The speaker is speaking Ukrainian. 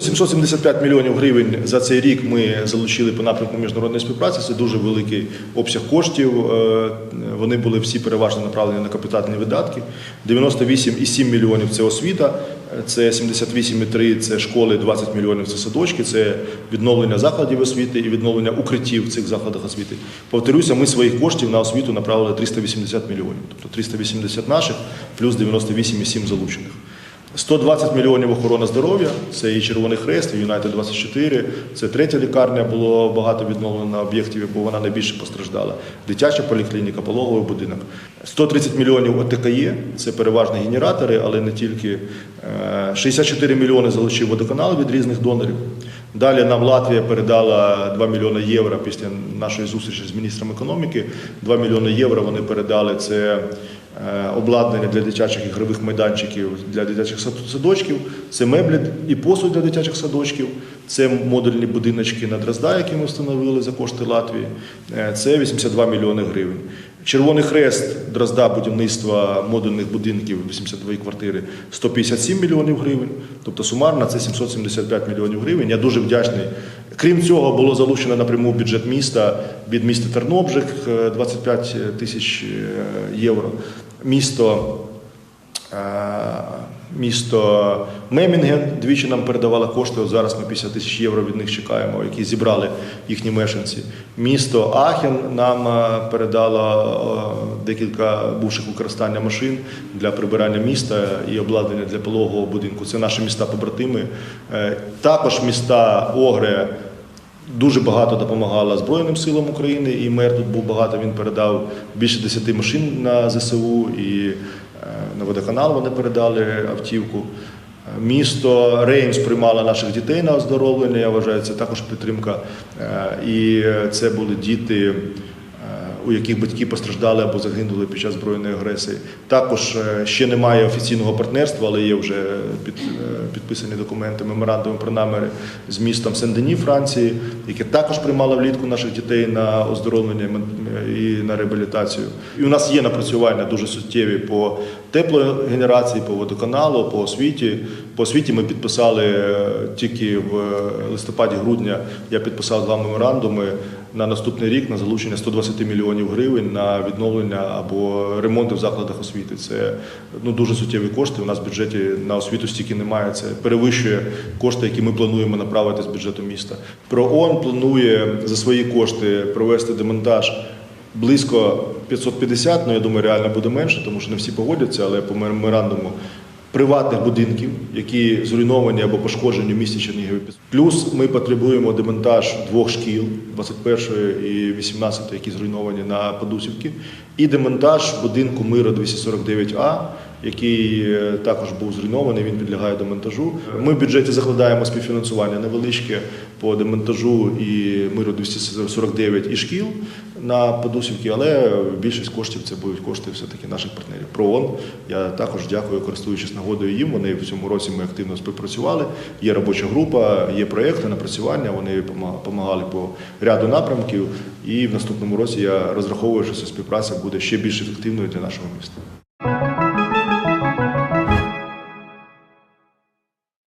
«775 мільйонів гривень за цей рік ми залучили по напрямку міжнародної співпраці. Це дуже великий обсяг коштів. Е, Вони були всі переважно направлені на капітальні видатки. 98,7 мільйонів це освіта, це 78,3 це школи, 20 мільйонів це садочки, це відновлення закладів освіти і відновлення укриттів в цих закладах освіти. Повторюся, ми своїх коштів на освіту направили 380 мільйонів, тобто 380 наших плюс 98,7 залучених. 120 мільйонів охорона здоров'я, це і Червоний Хрест, і Юнайтед 24, це третя лікарня, було багато відновлено об'єктів, бо вона найбільше постраждала. Дитяча поліклініка, пологовий будинок. 130 мільйонів ОТКЄ, це переважно генератори, але не тільки. Е, 64 мільйони залучив водоканал від різних донорів. Далі нам Латвія передала 2 мільйони євро після нашої зустрічі з міністром економіки. 2 мільйони євро вони передали це е, обладнання для дитячих ігрових майданчиків для дитячих садочків, це меблі і посуд для дитячих садочків, це модульні будиночки на Дрозда, які ми встановили за кошти Латвії. Е, Це 82 мільйони гривень. Червоний хрест Дрозда будівництва модульних будинків 82 квартири 157 мільйонів гривень. Тобто сумарно це 775 мільйонів гривень. Я дуже вдячний. Крім цього, було залучено напряму бюджет міста від міста Тернобжик е, 25 тисяч е, євро. Місто Е, Місто Мемінген двічі нам передавало кошти. От зараз ми 50 тисяч євро від них чекаємо, які зібрали їхні мешканці. Місто Ахен нам е, передало е, декілька бувших використання машин для прибирання міста і обладнання для пологового будинку. Це наші міста побратими. Е, Також міста Огре. Дуже багато допомагала Збройним силам України, і мер тут був багато. Він передав більше 10 машин на ЗСУ, і е, на водоканал вони передали автівку. Е, Місто Реймс приймало наших дітей на оздоровлення. Я вважаю, це також підтримка. Е, І це були діти, е, у яких батьки постраждали або загинули під час збройної агресії. Також е, ще немає офіційного партнерства, але є вже під, е, підписані документи, меморандуми про наміри з містом Сен-Дені, Франції, яке також приймало влітку наших дітей на оздоровлення і на реабілітацію. І у нас є напрацювання дуже суттєві по теплогенерації, по водоканалу, по освіті. По освіті ми підписали е, тільки в листопаді-грудня. Я підписав два меморандуми на наступний рік на залучення 120 мільйонів гривень на відновлення або ремонти в закладах освіти. Це ну дуже суттєві кошти. У нас в бюджеті на освіту стільки немає. Це перевищує кошти, які ми плануємо направити з бюджету міста. ПРООН планує за свої кошти провести демонтаж. Близько 550, ну я думаю, реально буде менше, тому що не всі погодяться, але по меморандуму приватних будинків, які зруйновані або пошкоджені в місті Чернігові. Плюс ми потребуємо демонтаж двох шкіл 21 і 18, які зруйновані на Подусівці, і демонтаж будинку Мира 249А, який е, також був зруйнований. Він підлягає демонтажу. Ми в бюджеті закладаємо співфінансування невеличке по демонтажу і миру 249 і шкіл на Подусівці, але більшість коштів це будуть кошти все-таки наших партнерів. ПРООН. Я також дякую, користуючись нагодою їм. Вони в цьому році ми активно співпрацювали. Є робоча група, є проєкти напрацювання. Вони допомагали по ряду напрямків. І в наступному році я розраховую, що ця співпраця буде ще більш ефективною для нашого міста.